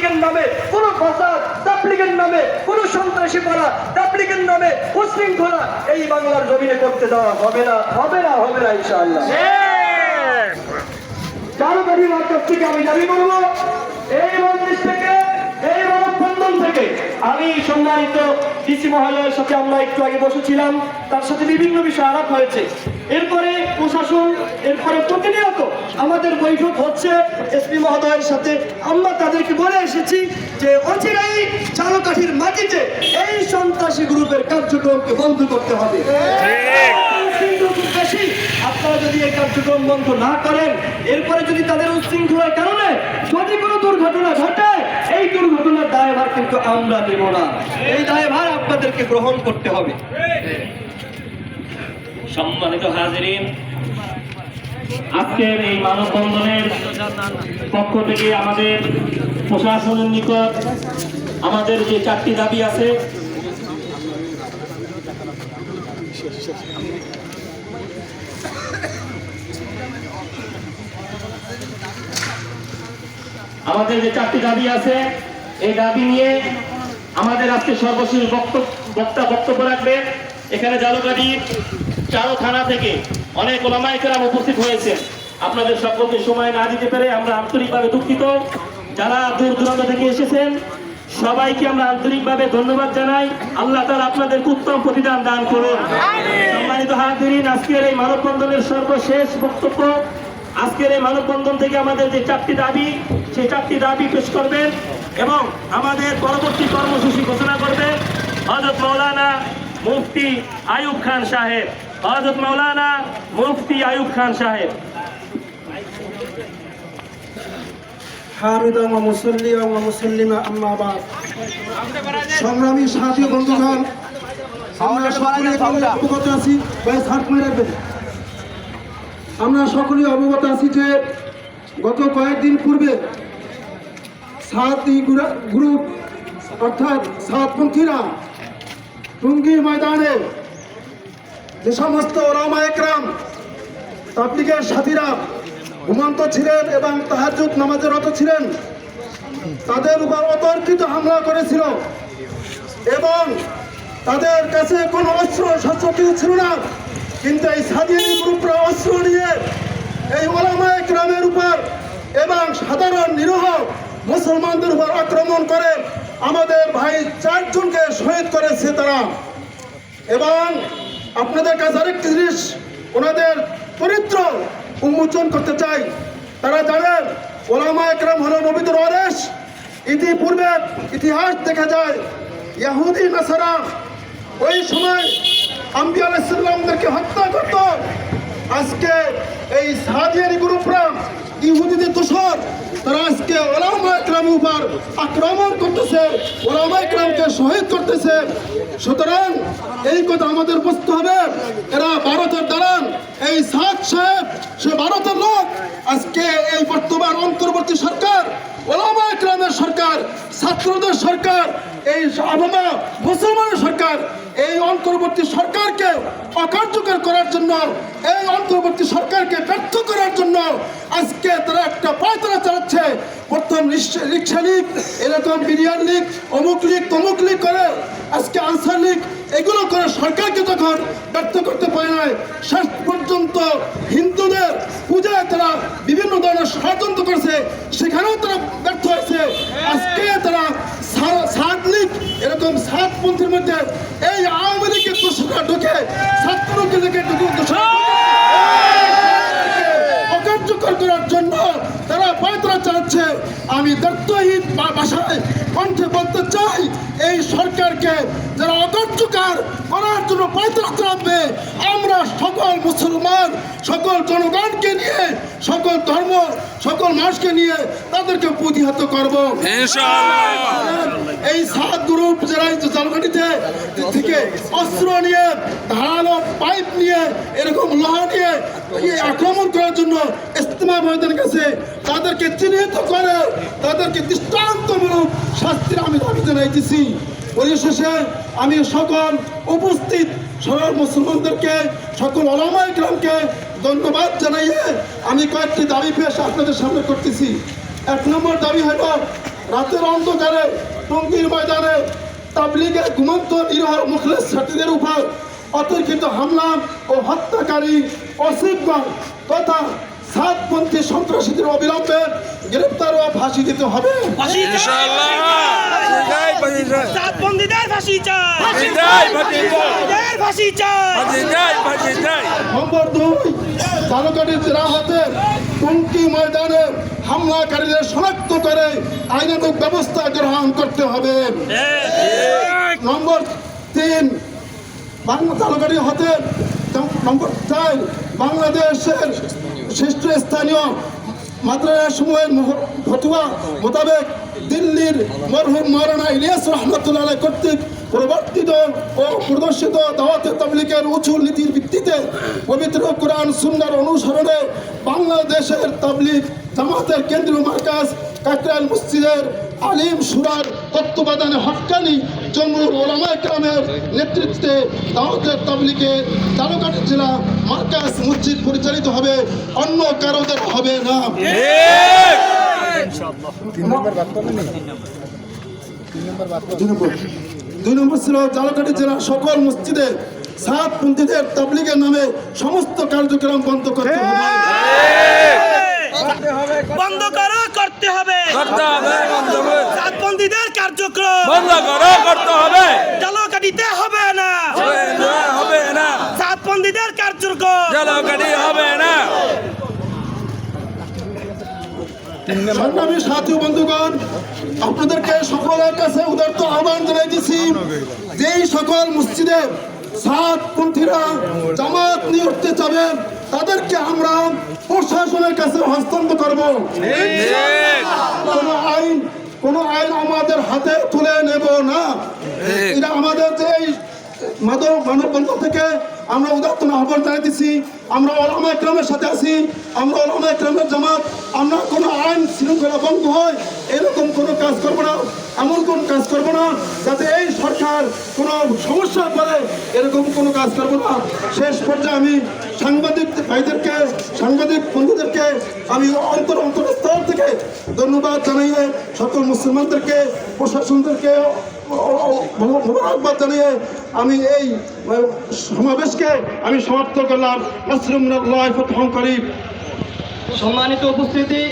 তাবলিগের নামে কোনো ফসাদ তাবলিগের নামে কোনো সন্ত্রাসী করা তাবলিগের নামে উশৃঙ্খলা এই বাংলার জমিনে করতে দেওয়া হবে না হবে না হবে না ইনশাআল্লাহ। চারো গাড়ি থেকে আমি দাবি করব এই মন্দির থেকে এই মানববন্ধন থেকে। আমি সম্মানিত ডিসি মহালয়ের সাথে আমরা একটু আগে বসেছিলাম তার সাথে বিভিন্ন বিষয় আলাপ হয়েছে। এরপরে প্রশাসন, এরপরে প্রতিনিয়ত আমাদের বৈঠক হচ্ছে। এসপি মহোদয়ের সাথে আমরা তাদেরকে বলে এসেছি যে অচিরাই চালকাঠির মাটিতে এই সন্ত্রাসী গ্রুপের কার্যক্রমকে বন্ধ করতে হবে। আপনারা যদি এই কার্যক্রম বন্ধ না করেন, এরপরে যদি তাদের কোনো দুর্ঘটনা ঘটে, এই দুর্ঘটনার দায়ভার কিন্তু আমরা নেব না। এই দায়ভার আপনাদেরকে গ্রহণ করতে হবে। সম্মানিত হাজিরিন, আজকের এই মানববন্ধনের পক্ষ থেকে আমাদের প্রশাসনের নিকট আমাদের যে চারটি দাবি আছে, আমাদের যে চারটি দাবি আছে, এই দাবি নিয়ে আমাদের আজকে সর্বশেষ বক্তব্য বক্তা বক্তব্য রাখবে এখানে জালুকাটি চারো থানা থেকে অনেক ওলামাইকেরাম উপস্থিত হয়েছে আপনাদের সকলকে সময় না দিতে পেরে আমরা আন্তরিকভাবে দুঃখিত। যারা দূর দূরান্ত থেকে এসেছেন সবাইকে আমরা আন্তরিকভাবে ধন্যবাদ জানাই। আল্লাহ তাআলা আপনাদেরকে উত্তম প্রতিদান দান করুন। সম্মানিত হাজিরিন আজকের এই মানববন্ধনের সর্বশেষ বক্তব্য আজকের এই মানববন্ধন থেকে আমাদের যে চারটি দাবি সেই চারটি দাবি পেশ করবেন এবং আমাদের পরবর্তী কর্মসূচি ঘোষণা করবেন হজরত মৌলানা মুফতি আয়ুব খান সাহেব। হজরত মৌলানা মুফতি আয়ুব খান সাহেব। হামিদা মুসল্লি মুসল্লিমা আম্মা বাদ। সংগ্রামী সাথী বন্ধুগণ আমরা সকলেই অবগত আছি আমরা সকলেই অবগত আছি যে গত কয়েকদিন পূর্বে সাতই গ্রুপ অর্থাৎ সাতপন্থীরা টুঙ্গি ময়দানে যে সমস্ত ওলামা একরাম, তাবলিগের সাথীরা ঘুমন্ত ছিলেন এবং তাহাজুদ নামাজে রত ছিলেন, তাদের উপর অতর্কিত হামলা করেছিল এবং তাদের কাছে কোনো অস্ত্র শস্ত্র কিছু ছিল না। কিন্তু এই স্বাধীন গ্রুপরা অস্ত্র নিয়ে এই ওলামায় গ্রামের উপর এবং সাধারণ নিরহ মুসলমানদের উপর আক্রমণ করে আমাদের ভাই চারজনকে শহীদ করেছে তারা। এবং আপনাদের কাছে আরেকটি জিনিস, ওনাদের চরিত্র উন্মোচন করতে চাই। তারা জানেন, ওলামা একরাম হলো নবীদের অরেশ ইতিপূর্বে ইতিহাস দেখা যায়, ইয়াহুদি, নাসারা ওই সময় আম্বি আলাইসাল্লামদেরকে হত্যা করত। আজকে এই সাদিয়ানি গ্রুপরা ইহুদিদের দোষর। তারা আজকে ওলামা উপর আক্রমণ করতেছে, ওলামা একরামকে করতেছে। সুতরাং এই কথা আমাদের বুঝতে হবে। এরা ভারতের দালান এই সাদ সাহেব, সে ভারতের লোক। আজকে এই বর্তমান অন্তর্বর্তী সরকার, ওলামা একরামের সরকার, ছাত্রদের সরকার, এই আবহাওয়া মুসলমানের সরকার, এই অন্তর্বর্তী সরকারকে অকার্যকর করার জন্য এই অন্তর্বর্তী সরকারকে ব্যর্থ করার জন্য আজকে তারা একটা পায়তারা চালাচ্ছে। প্রথম রিক্সা- লীগ, এরকম বিরিয়ান লীগ, অমুক লীগ, তমুক লীগ করে, আজকে আনসার লীগ, এগুলো করে সরকারকে যখন ব্যর্থ করতে পারে নাই। শেষ পর্যন্ত হিন্দুদের পূজায় তারা বিভিন্ন ধরনের ষড়যন্ত্র করছে, সেখানেও তারা ব্যর্থ হয়েছে। আজকে তারা সাত লীগ, এরকম সাত পন্থীর মধ্যে এই আওয়ামী লীগের ঢুকে ছাত্রকে ঢুকে ঢুকে দোষরা অকার্যকর করার জন্য তারা পায়তারা চালাচ্ছে আমি দত্তহীন ভাষায় কণ্ঠে বলতে চাই এই সরকারকে যারা অকার্যকর করার জন্য পায়তারা চালাবে আমরা সকল মুসলমান সকল জনগণকে নিয়ে সকল ধর্ম সকল মানুষকে নিয়ে তাদেরকে প্রতিহত করব। এই সাত গ্রুপ যারা জালঘাটিতে থেকে অস্ত্র নিয়ে ধারালো পাইপ নিয়ে এরকম লোহা নিয়ে আক্রমণ করার জন্য ইস্তেমা ময়দানের কাছে তাদেরকে চিহ্নিত করে তাদেরকে দৃষ্টান্তমূলক শাস্তির আমি দাবি জানাইতেছি। পরিশেষে আমি সকল উপস্থিত সকল মুসলমানদেরকে, সকল অলামায় গ্রামকে ধন্যবাদ জানাইয়ে আমি কয়েকটি দাবি পেশ আপনাদের সামনে করতেছি। এক নম্বর দাবি হল, রাতের অন্ধকারে টঙ্গীর ময়দানে তাবলিগের ঘুমন্ত নিরহ মুখলেস ছাত্রীদের উপর অতর্কিত হামলা ও হত্যাকারী অসিফগণ তথা সাতপন্থী সন্ত্রাসীদের অবিলম্বে গ্রেপ্তার ও ফাঁসি দিতে হবে। নম্বর দুই তালুকাটি জেলা হাতে টঙ্কি ময়দানে হামলাকারীদের শনাক্ত করে আইনানুক ব্যবস্থা গ্রহণ করতে হবে। নম্বর তিন বাংলা তালুকাটি হতে নম্বর চার বাংলাদেশের শীর্ষস্থানীয় মাদ্রাসা সময়ের ফতুয়া মোতাবেক দিল্লির মরহুম মৌলানা ইলিয়াস রহমতুল্লাহ কর্তৃক প্রবর্তিত ও প্রদর্শিত দাওয়াতে তাবলিকের উঁচু নীতির ভিত্তিতে পবিত্র কোরআন সুন্দর অনুসরণে বাংলাদেশের তাবলিক জামাতের কেন্দ্রীয় মার্কাজ কাকরাল মসজিদের আলিম সুরার তত্ত্বাবধানে হক্কানি জম্মুর ওলামা গ্রামের নেতৃত্বে দাওয়াতের তাবলিকে তালুকাটি জেলা মার্কাজ মসজিদ পরিচালিত হবে, অন্য কারোদের হবে না। দুই নম্বর। দুই নম্বর ছিল জালকাটি জেলার সকল মসজিদে সাত পন্থীদের তাবলিগের নামে সমস্ত কার্যক্রম বন্ধ করতে হবে। বন্ধ করো করতে হবে। করতে হবে বন্ধ হবে সাতবন্দীদের কার্যক্রম। বন্ধ করো করতে হবে। জালকাটিতে হবে হবে। সংগ্রামী সাথী বন্ধুগণ আপনাদেরকে সকলের কাছে উদার্ত আহ্বান জানাইতেছি যেই সকল মসজিদে সাত পন্থীরা জামাত নিয়ে উঠতে চাবে তাদেরকে আমরা প্রশাসনের কাছে হস্তান্তর করব। কোনো আইন কোনো আইন আমাদের হাতে তুলে নেব না। এটা আমাদের যে মাদক মানববন্ধন থেকে আমরা উদাত্ত আহ্বান জানাইতেছি। আমরা ওলামা ইকরামের সাথে আছি। আমরা ওলামা ইকরামের জামাত। আমরা কোনো আইন শৃঙ্খলা ভঙ্গ হয় এরকম কোনো কাজ করব না, এমন কোন কাজ করব না যাতে সরকার কোনো সমস্যা করে এরকম কোনো কাজ করব না। শেষ পর্যায়ে আমি সাংবাদিক ভাইদেরকে, সাংবাদিক বন্ধুদেরকে আমি অন্তর অন্তর স্তর থেকে ধন্যবাদ জানিয়ে, সকল মুসলমানদেরকে, প্রশাসনদেরকে মোবারকবাদ জানিয়ে আমি এই সমাবেশকে আমি সমাপ্ত করলাম। সম্মানিত উপস্থিতি